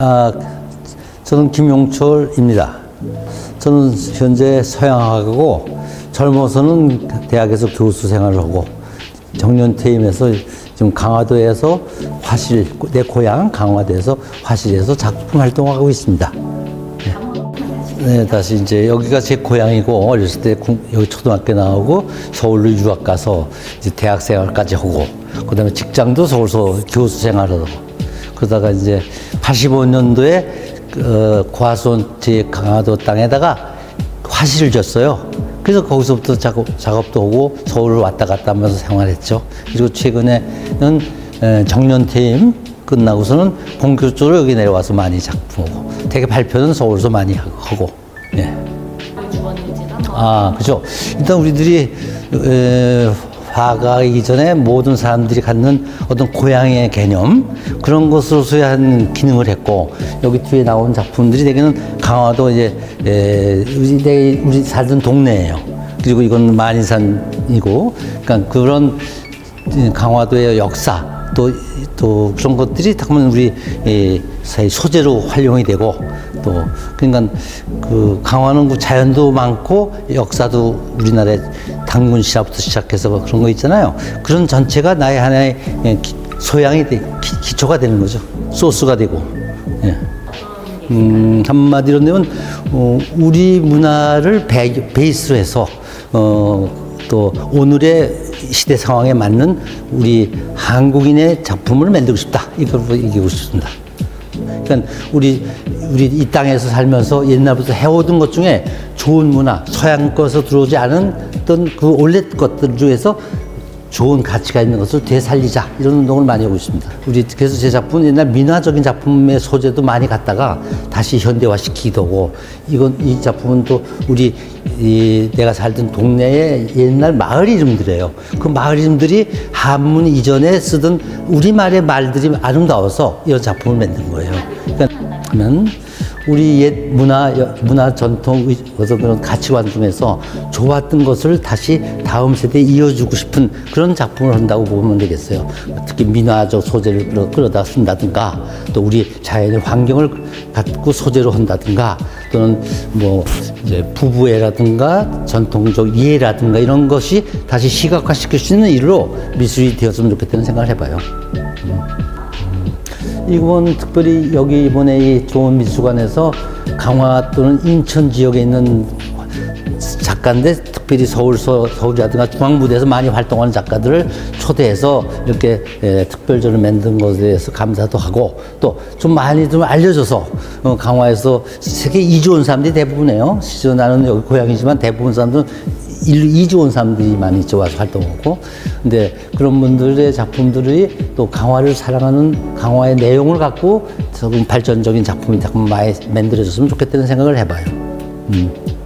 아, 저는 김용철입니다. 저는 현재 서양학하고 젊어서는 대학에서 교수 생활을 하고 정년 퇴임해서 지금 강화도에서 화실, 내 고향 강화도에서 화실에서 작품 활동하고 있습니다. 네, 다시 이제 여기가 제 고향이고 어렸을 때 군- 여기 초등학교 나오고 서울로 유학 가서 이제 대학 생활까지 하고 그다음에 직장도 서울서 교수 생활을 하고 그러다가 이제 85년도에 어, 과수원 제 강화도 땅에다가 화실을 졌어요. 그래서 거기서부터 작업, 작업도 하고 서울을 왔다 갔다 하면서 생활했죠. 그리고 최근에는 에, 정년퇴임 끝나고서는 본격적으로 여기 내려와서 많이 작품하고 되게 발표는 서울에서 많이 하- 하고 예. 아 그죠 일단 우리들이 에, 화가이기 전에 모든 사람들이 갖는 어떤 고향의 개념 그런 것으로서의 한 기능을 했고 여기 뒤에 나온 작품들이 대개는 강화도 이제 에, 우리, 내- 우리 살던 동네예요. 그리고 이건 만이산이고 그러니까 그런 이 강화도의 역사 또, 또 그런 것들이 다 보면 우리 이 소재로 활용이 되고 또 그러니까 그 강화는 그 자연도 많고 역사도 우리나라의 당군 시라부터 시작해서 그런 거 있잖아요. 그런 전체가 나의 하나의 예, 기- 소양이 돼, 기, 기초가 되는 거죠. 소스가 되고. 예. 음, 한마디로 내면 어, 우리 문화를 배, 베이스로 해서 어, 또 오늘의 시대 상황에 맞는 우리 한국인의 작품을 만들고 싶다. 이걸 얘기하고 싶습니다. 그러니까 우리 우리 이 땅에서 살면서 옛날부터 해오던 것 중에 좋은 문화, 서양 것에서 들어오지 않은 어떤 그 원래 것들 중에서 좋은 가치가 있는 것을 되살리자 이런 운동을 많이 하고 있습니다. 우리 그래서 제 작품 옛날 민화적인 작품의 소재도 많이 갖다가 다시 현대화시키기도 하고 이건 이 작품은 또 우리 이 내가 살던 동네의 옛날 마을 이름들이에요. 그 마을 이름들이 한문 이전에 쓰던 우리말의 말들이 아름다워서 이런 작품을 만든 거예요. 그러면 우리 옛 문화, 문화 전통, 의- 어떤 그런 가치관 중에서 좋았던 것을 다시 다음 세대에 이어주고 싶은 그런 작품을 한다고 보면 되겠어요. 특히 민화적 소재를 끌어, 끌어다 쓴다든가 또 우리 자연의 환경을 갖고 소재로 한다든가 또는 뭐 이제 부부애라든가 전통적 이해라든가 이런 것이 다시 시각화시킬 수 있는 일로 미술이 되었으면 좋겠다는 생각을 해봐요. 이건 특별히 여기 이번에 이 좋은 미술관에서 강화 또는 인천 지역에 있는 작가인데 특별히 서울서 서울이라든가 중앙무대에서 많이 활동하는 작가들을 초대해서 이렇게 에, 특별전을 만든 것에 대해서 감사도 하고 또 좀 많이 좀 알려줘서 어, 강화에서 세계 이주 온 사람들이 대부분이에요. 실제 나는 여기 고향이지만 대부분 사람들은 이주 온 사람들이 많이 와서 활동하고 근데 그런 분들의 작품들이 또 강화를 사랑하는 강화의 내용을 갖고 조금 발전적인 작품이 자꾸 많이 만들어졌으면 좋겠다는 생각을 해봐요. 음.